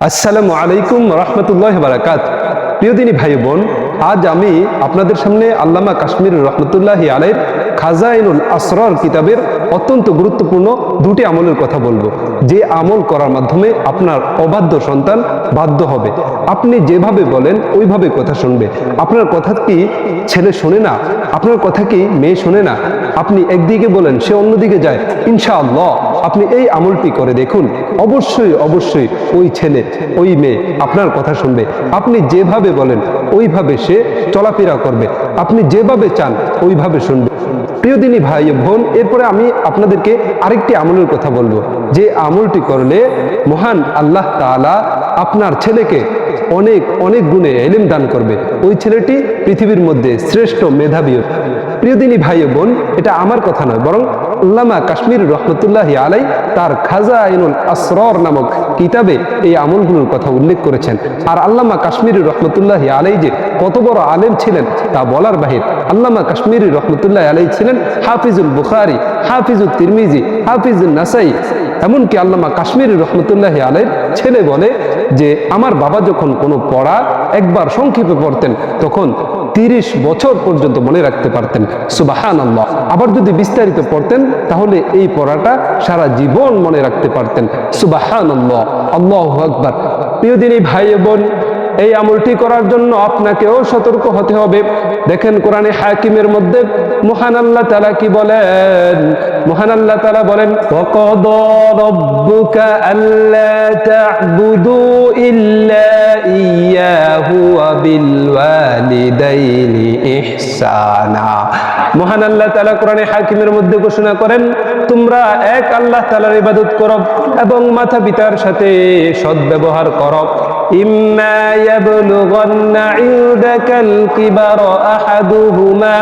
আসসালামু আলাইকুম রহমতুল্লাহ বারাকাত। প্রিয় দিনী ভাই বোন, আজ আমি আপনাদের সামনে আল্লামা কাশ্মীর রহমতুল্লাহ আলের খাজাইনুল আসরর কিতাবের অত্যন্ত গুরুত্বপূর্ণ দুটি আমলের কথা বলব। যে আমল করার মাধ্যমে আপনার অবাধ্য সন্তান বাধ্য হবে। আপনি যেভাবে বলেন, ওইভাবে কথা শুনবে। আপনার কথা কি ছেলে শোনে না? আপনার কথা কি মেয়ে শোনে না? আপনি একদিকে বলেন, সে অন্যদিকে যায়। ইনশাআল্লাহ, আপনি এই আমলটি করে দেখুন। অবশ্যই অবশ্যই ওই ছেলে, ওই মেয়ে আপনার কথা শুনবে। আপনি যেভাবে বলেন, ওইভাবে সে চলাফেরা করবে। আপনি যেভাবে চান, ওইভাবে শুনবে। প্রিয় দিনী ভাই বোন, এরপরে আমি আপনাদেরকে আরেকটি আমলের কথা বলব। যে আমলটি করলে মহান আল্লাহ তালা আপনার ছেলেকে অনেক অনেক গুণে এলিম দান করবে। ওই ছেলেটি পৃথিবীর মধ্যে শ্রেষ্ঠ মেধাবী। প্রিয় দিনী ভাই বোন, এটা আমার কথা নয়, বরং আল্লামা কাশ্মীর রহমতুল্লাহ আলাই তার খাজা আইনুল আসরর নামক কিতাবে এই আমলগুলোর কথা উল্লেখ করেছেন। আর আল্লামা কাশ্মীর রহমতুল্লাহ আলাই যে কত বড় আলেম ছিলেন, তা বলার বাহির আল্লামা কাশ্মীর রহমতুল্লাহ আলাই ছিলেন হাফিজুল বুখারি হাফিজুল তিরমিজি হাফিজুল নাসাই। এমনকি আল্লামা কাশ্মীর রহমতুল্লাহ আলের ছেলে বলে যে, আমার বাবা যখন কোনো পড়া একবার সংক্ষেপে পড়তেন, তখন তিরিশ বছর পর্যন্ত মনে রাখতে পারতেন। সুবাহান আল্লাহ আবার যদি বিস্তারিত পড়তেন, তাহলে এই পড়াটা সারা জীবন মনে রাখতে পারতেন। সুবাহান আল্লাহ আল্লাহ আকবার। প্রিয় দিনী ভাই বোন এই আমলটি করার জন্য আপনাকেও সতর্ক হতে হবে। দেখেন কোরআনে হাকিমের মধ্যে মহান আল্লাহ তালা কি বলেন? মহান আল্লাহ তালা বলেন মহান আল্লাহ তালা কোরআনে হাকিমের মধ্যে ঘোষণা করেন, তোমরা এক আল্লাহ তালার ইবাদত করো এবং মাথা পিতার সাথে সদ্ব্যবহার করো। إما يبلغن عندك الكبر أحدهما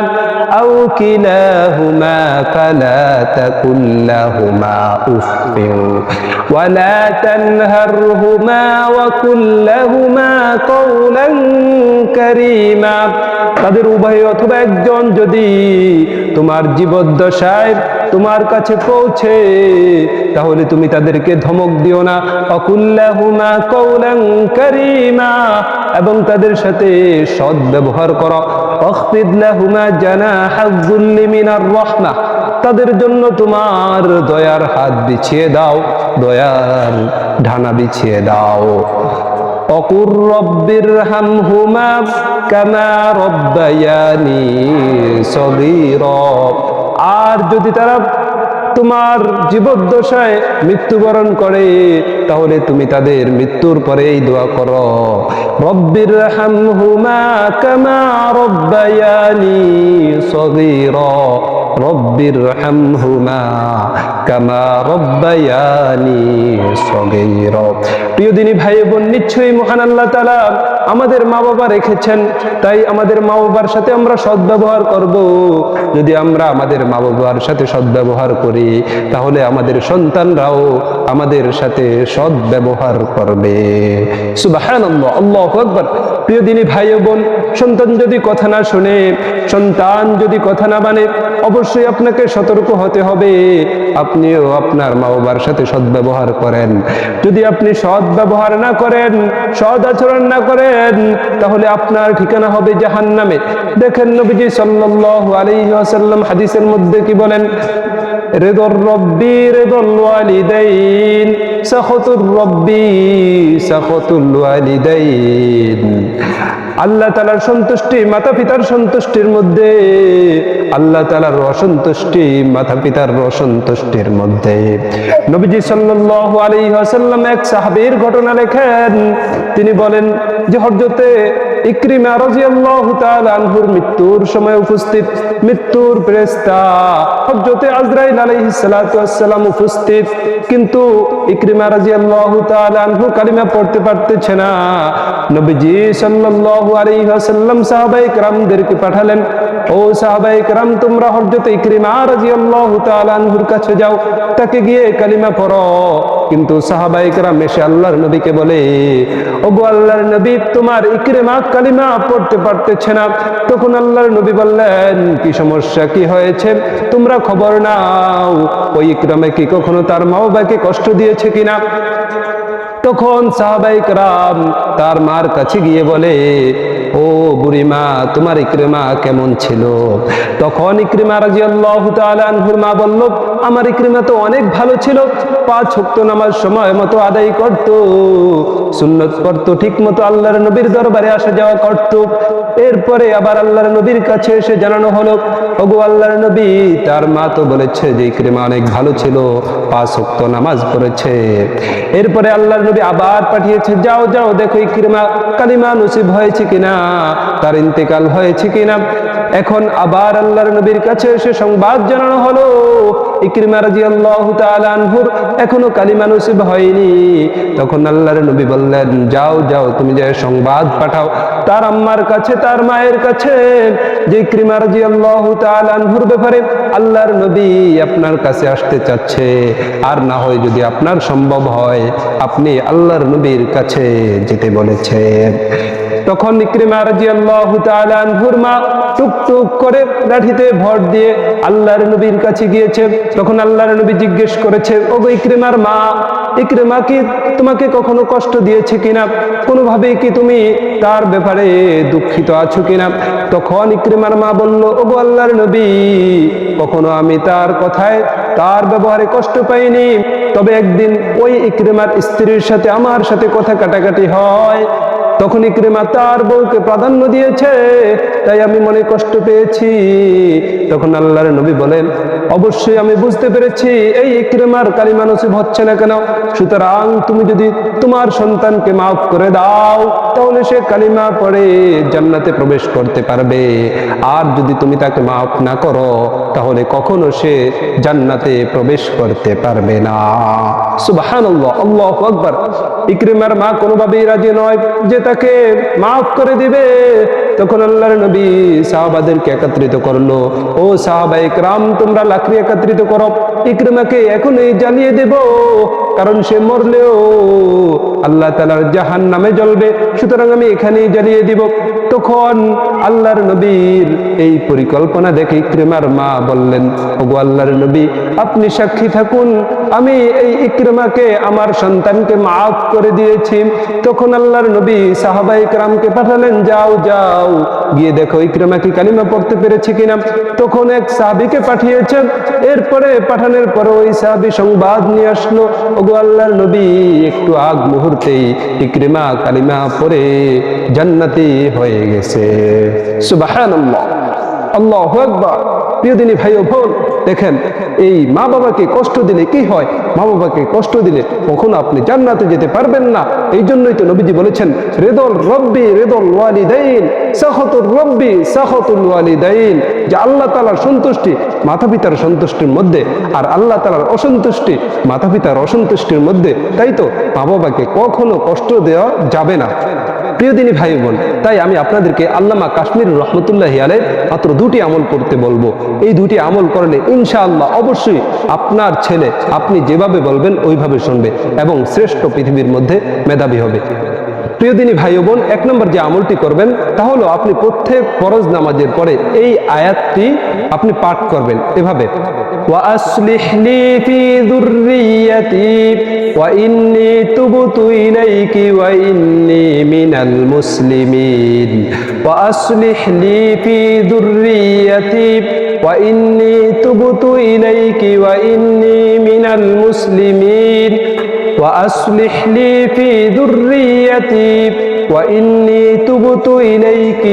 أو كلاهما فلا تكن لهما أف ولا تنهرهما وقل لهما قولا كريما তাদের উভয় অথবা একজন যদি তোমার জীবদ্দশায় তোমার কাছে পৌঁছে তাহলে তুমি তাদেরকে ধমক দিও না অকুল্লাহুমা কৌলাং করিমা এবং তাদের সাথে সৎ ব্যবহার করো অখফিদলাহুমা জানা হাজুল্লি মিনার রহমা। তাদের জন্য তোমার দয়ার হাত বিছিয়ে দাও, দয়ার ঢানা বিছিয়ে দাও। অকুর রব্বির হামহুমা কামা রব্বায়ানি সগীর। আর যদি তারা তোমার জীবদ্দশায় মৃত্যুবরণ করে, তাহলে তুমি তাদের মৃত্যুর পরেই দোয়া করো। রব্বির হামহুমা কামা রব্বায়ানি সগীর। রব্বির হামহুমা প্রিয় দিনী ভাই বোন নিশ্চয়ই মহান আল্লাহ তাআলা আমাদের মা বাবা রেখেছেন, তাই আমাদের মা বাবার সাথে আমরা সদ্ব্যবহার করব। যদি আমরা আমাদের মা বাবার সাথে সদ্ব্যবহার করি, তাহলে আমাদের সন্তানরাও আমাদের সাথে সদ্ব্যবহার করবে। সুবহানাল্লাহ, আল্লাহু প্রিয় দিনী ভাই বোন সন্তান যদি কথা না শুনে, সন্তান যদি কথা না মানে অবশ্যই আপনাকে সতর্ক হতে হবে। আপনিও আপনার মা বাবার সাথে সদ সদ্ব্যবহার করেন। যদি আপনি সৎ ব্যবহার না করেন, সদ আচরণ না করেন, তাহলে আপনার ঠিকানা হবে জাহান্নামে। দেখেন নবীজি সাল্লাল্লাহু আলাইহি ওয়াসাল্লাম হাদিসের মধ্যে কি বলেন? রেদর রব্বি রেদল ওয়ালিদাইন, সাখতুর রব্বি সাখতুল ওয়ালিদাইন। আল্লাহ তালার সন্তুষ্টি মাতা পিতার সন্তুষ্টির মধ্যে, আল্লাহ তালার অসন্তুষ্টি মাতা পিতার অসন্তুষ্টির মধ্যে। নবীজি সাল্লাল্লাহু আলাইহি ওয়াসাল্লাম এক সাহাবীর ঘটনা লেখেন। তিনি বলেন যে হযরতে ইক্রিমা রাদিয়াল্লাহু তাআলা আনহুর মৃত্যুর সময় উপস্থিত, মৃত্যুর ফেরেশতা আজরাইল আলাইহিস সালাতু ওয়াসসালাম উপস্থিত, কিন্তু ইক্রিমা তাআলা আনহু কালিমা পড়তে পারতেছে না। নবীজি সাল্লাল্লাহু আলাইহি ওয়াসাল্লাম সাহাবায়ে পাঠালেন, ও সাহাবায়ে کرام তোমরা হযরত ইক্রিমা রাদিয়াল্লাহু তাআলা আনহুর কাছে যাও, তাকে গিয়ে কালিমা পড়ো। কিন্তু সাহাবায়ে کرام এসে আল্লাহর নবীকে বলে, ওগো আল্লাহর নবী, তোমার ইক্রিমা কালিমা পড়তে পারতেছে না। তখন আল্লাহর নবী বললেন, কি সমস্যা? কি হয়েছে? তোমরা খবর নাও। ওই ইকরামে কি কখনো তার মা বাবাকে কষ্ট দিয়েছে কিনা? তখন সাহাবাইকরাম তার মার কাছে গিয়ে বলে ও বুড়িমা, তোমার ইক্রিমা কেমন ছিল? তখন ইক্রিমা রাজি আল্লাহ মা বলল, আমার ইক্রিমা তো অনেক ভালো ছিল। পাঁচ হক্ত নামাজ সময় মতো আদায় করত। সুন্নত করত ঠিক মতো আল্লাহর নবীর দরবারে আসা যাওয়া করত। এরপরে আবার আল্লাহর নবীর কাছে এসে জানানো হলো, ওগো আল্লাহর নবী, তার মা তো বলেছে যে ইক্রিমা অনেক ভালো ছিল, পাঁচ হক্ত নামাজ পড়েছে। এরপরে আল্লাহর নবী আবার পাঠিয়েছে, যাও যাও, দেখো ইক্রিমা কালিমা নসিব হয়েছে কিনা? তার ইন্তেকাল হয়েছে কিনা? এখন আবার আল্লাহর নবীর কাছে এসে সংবাদ জানানো হলো। ইক্রিমা রাজি আল্লাহ আনহুর এখনও কালিমা নসিব হয়নি। তখন আল্লাহর নবী বললেন, যাও যাও, তুমি যে সংবাদ পাঠাও তার আম্মার কাছে, তার মায়ের কাছে। যে ইক্রিমা রাজি আল্লাহ আনহুর ব্যাপারে আল্লাহর নবী আপনার কাছে আসতে চাচ্ছে, আর না হয় যদি আপনার সম্ভব হয়, আপনি আল্লাহর নবীর কাছে যেতে বলেছেন। তখন ইক্রিমা রাদিয়াল্লাহু তাআলা আনহুর টুক টুক করে লাঠিতে ভর দিয়ে আল্লাহর নবীর কাছে গিয়েছে। তখন আল্লাহর নবী জিজ্ঞেস করেছে, ওগো ইক্রিমার মা ইক্রিমা কি তোমাকে কখনো কষ্ট দিয়েছে কিনা? কোনোভাবে কি তুমি তার ব্যাপারে দুঃখিত আছো কিনা? তখন ইক্রিমার মা বলল, ওগো আল্লাহর নবী, কখনো আমি তার কথায় তার ব্যবহারে কষ্ট পাইনি। তবে একদিন ওই ইক্রিমার স্ত্রীর সাথে আমার সাথে কথা কাটাকাটি হয়। তখন ইক্রিমা তার বউকে প্রাধান্য দিয়েছে, তাই আমি মনে কষ্ট পেয়েছি। তখন আল্লাহর নবী বলেন, অবশ্যই আমি বুঝতে পেরেছি, এই ইক্রিমার কালিমা নসিব হচ্ছে না কেন? সুতরাং তুমি যদি তোমার সন্তানকে মাফ করে দাও, তাহলে সে কালিমা পড়ে জান্নাতে প্রবেশ করতে পারবে। আর যদি তুমি তাকে মাফ না করো, তাহলে কখনো সে জান্নাতে প্রবেশ করতে পারবে না। সুবহানাল্লাহ, আল্লাহু আকবার। ইক্রিমার মা কোনোভাবেই রাজি নয় যে তাকে মাফ করে দিবে। তখন আল্লাহর নবী সাহাবাদেরকে একত্রিত করল। ও সাহাবাই রাম তোমরা লাকড়ি একত্রিত করো। ইক্রিমাকে এখনই জানিয়ে দেব কারণ সে মরলেও আল্লাহ তালার জাহান নামে জ্বলবে। সুতরাং আমি এখানেই জ্বালিয়ে দিব, তখন আল্লাহর নবীর এই পরিকল্পনা দেখে ইক্রিমার মা বললেন, ওগো আল্লাহর নবী, আপনি সাক্ষী থাকুন, আমি এই ইক্রিমাকে, আমার সন্তানকে মাফ করে দিয়েছি। তখন আল্লাহর নবী সাহাবাই রামকে পাঠালেন, যাও যাও, গিয়ে দেখো ইক্রিমা কি কালিমা পড়তে পেরেছে কিনা? তখন এক সাহাবিকে পাঠিয়েছেন, এরপরে পাঠানোর পরে ওই সাহাবি সংবাদ নিয়ে আসলো ওগো আল্লাহর নবী, একটু আগ মুহূর্তেই ইক্রিমা কালিমা পরে জান্নাতি হয়ে গেছে। সুবহানাল্লাহ। আল্লাহু আকবার। প্রিয় দিনী ভাই ও বোন দেখেন, এই মা বাবাকে কষ্ট দিলে কি হয়? মা বাবাকে কষ্ট দিলে কখনো আপনি জান্নাতে যেতে পারবেন না। এই জন্যই তো নবীজি বলেছেন, রেদল রব্বি রেদল ওয়ালিদাইন সাহতুর রব্বি সাহতুল ওয়ালিদাইন। যে আল্লাহ তালার সন্তুষ্টি মাতা পিতার সন্তুষ্টির মধ্যে আর আল্লাহ তালার অসন্তুষ্টি মাতা পিতার অসন্তুষ্টির মধ্যে। তাই তো মা বাবাকে কখনো কষ্ট দেওয়া যাবে না। প্রিয় দিনী ভাই বোন, তাই আমি আপনাদেরকে আল্লামা কাশ্মীর রহমতুল্লাহ আলের মাত্র দুটি আমল করতে বলব। এই দুটি আমল করলে ইনশাআল্লাহ অবশ্যই আপনার ছেলে আপনি যেভাবে বলবেন ওইভাবে শুনবে এবং শ্রেষ্ঠ পৃথিবীর মধ্যে মেধাবী হবে। প্রিয় দিনী ভাই বোন, এক নম্বর যে আমলটি করবেন, তা হলো আপনি প্রত্যেক ফরজ নামাজের পরে এই আয়াতটি আপনি পাঠ করবেন। এভাবে وأصلح لي في ذريتي وإني تبت إليك وإني من المسلمين. وأصلح لي في ذريتي وإني تبت إليك وإني من المسلمين. وأصلح لي في ذريتي وإني تبت إليك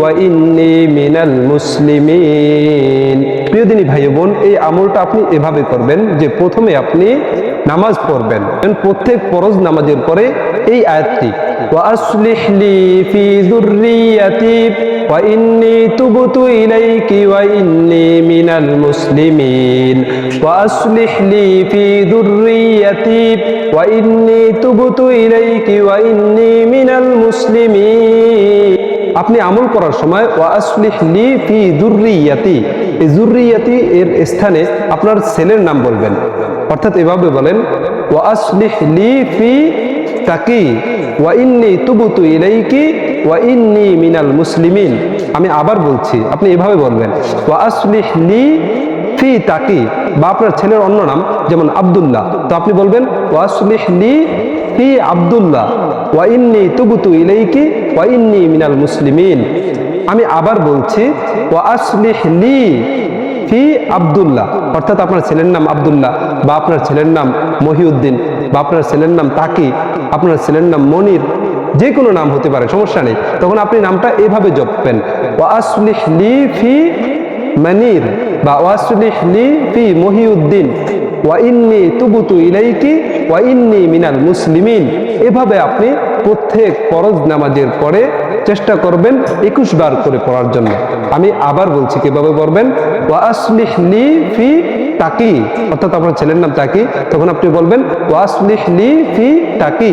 وإني من المسلمين প্রিয় দিনী ভাই বোন এই আমলটা আপনি এভাবে করবেন যে প্রথমে আপনি নামাজ পড়বেন প্রত্যেক ফরজ নামাজের পরে এই আয়াতটি وأصلح لي في ذريتي وإني تبت إليك وإني من المسلمين وأصلح لي في ذريتي ওয়াইন্নি তুবুতু ইলাইকি ওয়াইন্নি মিনাল মুসলিমিন। আপনি আমল করার সময় ওয়াসলিহলি ফি দুর্রিয়াতি। এই জুর্রিয়াতি এর স্থানে আপনার ছেলের নাম বলবেন। অর্থাৎ এভাবে বলেন ওয়াসলিহলি ফি তাকি। ওয়াইন্নি তুবুতু ইলাইকি ওয়াইন্নি মিনাল মুসলিমিন। আমি আবার বলছি, আপনি এভাবে বলবেন ওয়াসলিহলি ফি তাকি বা আপনার ছেলের অন্য নাম, যেমন আব্দুল্লাহ। তো আপনি বলবেন ওয়াসলিহ লি ফি আব্দুল্লাহ, ওয়া ইন্নি তুবতু ইলাইকি, ওয়া ইন্নি মিনাল মুসলিমিন। আমি আবার বলছি ওয়া আসলিহ লি ফি আব্দুল্লাহ। অর্থাৎ আপনার ছেলের নাম আবদুল্লাহ বা আপনার ছেলের নাম মহিউদ্দিন বা আপনার ছেলের নাম তাকি, আপনার ছেলের নাম মনির যে কোনো নাম হতে পারে, সমস্যা নেই। তখন আপনি নামটা এভাবে জপবেন ওয়া লি ফি মানির বা ওয়াসলিহ লি ফি মহিউদ্দিন। ওয়া ইন্নি তুবুতু ইলাইকি ওয়া ইন্নি মিনাল মুসলিমিন। এভাবে আপনি প্রত্যেক ফরজ নামাজের পরে চেষ্টা করবেন একুশ বার করে পড়ার জন্য। আমি আবার বলছি কীভাবে পড়বেন? ওয়া আসলিহ লি ফি তাকি, অর্থাৎ আপনার ছেলের নাম তাকি, তখন আপনি বলবেন ওয়া আসলিহ লি ফি তাকি,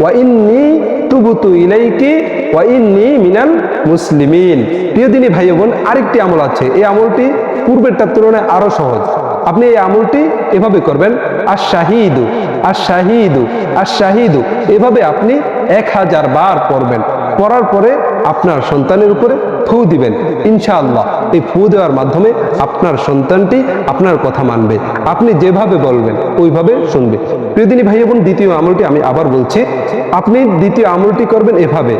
ওয়া ইন্নি তুবুতু ইলাইকি, ওয়া ইন্নি মিনাল মুসলিমিন। প্রিয় দিনী ভাই বোন, আরেকটি আমল আছে। এই আমলটি পূর্বেরটার তুলনায় আরও সহজ। আপনি এই আমলটি এভাবে করবেন আর শাহিদু আর শাহিদু আর শাহিদু এভাবে আপনি এক হাজার বার পড়বেন। পড়ার পরে আপনার সন্তানের উপরে ফু দিবেন। ইনশাআল্লাহ, এই ফু দেওয়ার মাধ্যমে আপনার সন্তানটি আপনার কথা মানবে। আপনি যেভাবে বলবেন, ওইভাবে শুনবে। প্রিয়দিনী ভাই বোন, দ্বিতীয় আমলটি আমি আবার বলছি। আপনি দ্বিতীয় আমলটি করবেন এভাবে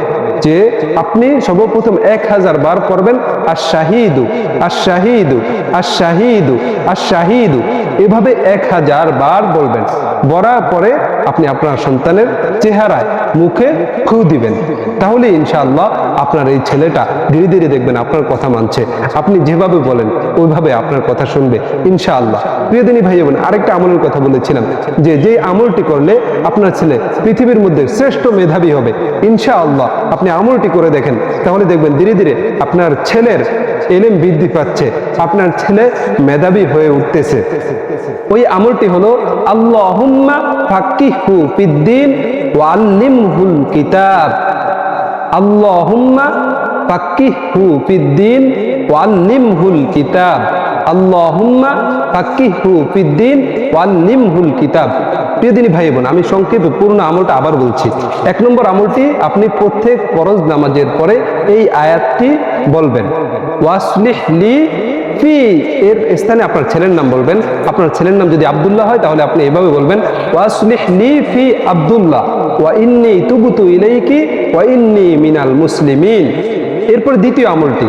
যে আপনি সর্বপ্রথম এক হাজার বার করবেন আর শাহিদু আর শাহিদু আর শাহিদু আর শাহিদু এভাবে এক হাজার বার বলবেন। বলার পরে আপনি আপনার সন্তানের চেহারায় মুখে ফু দিবেন। তাহলে ইনশাআল্লাহ আপনার এই ছেলেটা ধীরে ধীরে দেখবেন আপনার কথা মানছে। আপনি যেভাবে বলেন, ওইভাবে আপনার কথা শুনবে ইনশাআল্লাহ। প্রিয়দিনী ভাই বোন, আরেকটা আমলের কথা বলেছিলাম যে যে আমলটি করলে আপনার ছেলে পৃথিবীর মধ্যে শ্রেষ্ঠ মেধাবী হবে, ইনশাআল্লাহ। আপনি আমলটি করে দেখেন, তাহলে দেখবেন ধীরে ধীরে আপনার ছেলের এলেম বৃদ্ধি পাচ্ছে। আপনার ছেলে মেধাবী হয়ে উঠতেছে। ওই আমলটি হলো, আল্লাহুম্মা ফাক্কিহু কিতাব। আল্লাহুম্মা কিতাব। আল্লাহুম্মা কিতাব। প্রিয় দিনী ভাই বোন, আমি সংক্ষেপে পূর্ণ আমলটা আবার বলছি। এক নম্বর আমলটি আপনি প্রত্যেক ফরজ নামাজের পরে এই আয়াতটি বলবেন। ওয়াসলিহ লি ফি, এর স্থানে আপনার ছেলের নাম বলবেন। আপনার ছেলের নাম যদি আব্দুল্লাহ হয়, তাহলে আপনি এভাবে বলবেন, ওয়াসলিহ লি ফি আব্দুল্লাহ, ওয়া ইন্নি তুবুতু ইলাইকি, ওয়া ইন্নি মিনাল মুসলিমিন। এরপর দ্বিতীয় আমলটি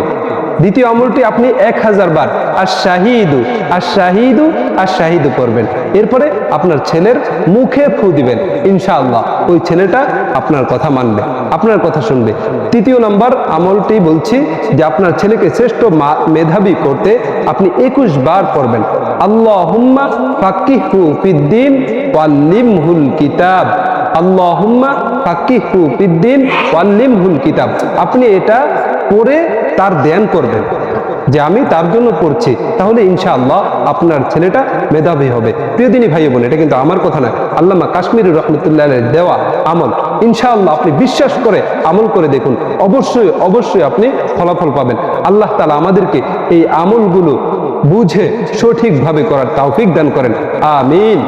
দ্বিতীয় আমলটি আপনি এক হাজার বার আর শাহিদু আর শাহিদু আর শাহিদু করবেন। এরপরে আপনার ছেলের মুখে ফু দিবেন, ইনশাআল্লাহ। ওই ছেলেটা আপনার কথা মানবে, আপনার কথা শুনবে। তৃতীয় নাম্বার আমলটি বলছি যে আপনার ছেলেকে শ্রেষ্ঠ মেধাবী করতে আপনি একুশ বার পড়বেন। আল্লাহ ফাকিহু ফিদ্দিন ওয়াল্লিমহুল কিতাব। আল্লাহুম্মা ফাকিহু ফিদ্দিন ওয়াল্লিমহুল কিতাব। আপনি এটা পড়ে তার ধ্যান করবেন যে আমি তার জন্য পড়ছি। তাহলে ইনশাআল্লাহ আপনার ছেলেটা মেধাবী হবে। প্রিয়দিনী ভাই বোন, এটা কিন্তু আমার কথা না আল্লামা কাশ্মীর রহমতুল্লাহ দেওয়া আমল। ইনশাআল্লাহ আপনি বিশ্বাস করে আমল করে দেখুন। অবশ্যই অবশ্যই আপনি ফলাফল পাবেন। আল্লাহ তালা আমাদেরকে এই আমলগুলো বুঝে সঠিকভাবে করার তৌফিক দান করেন। আমিন।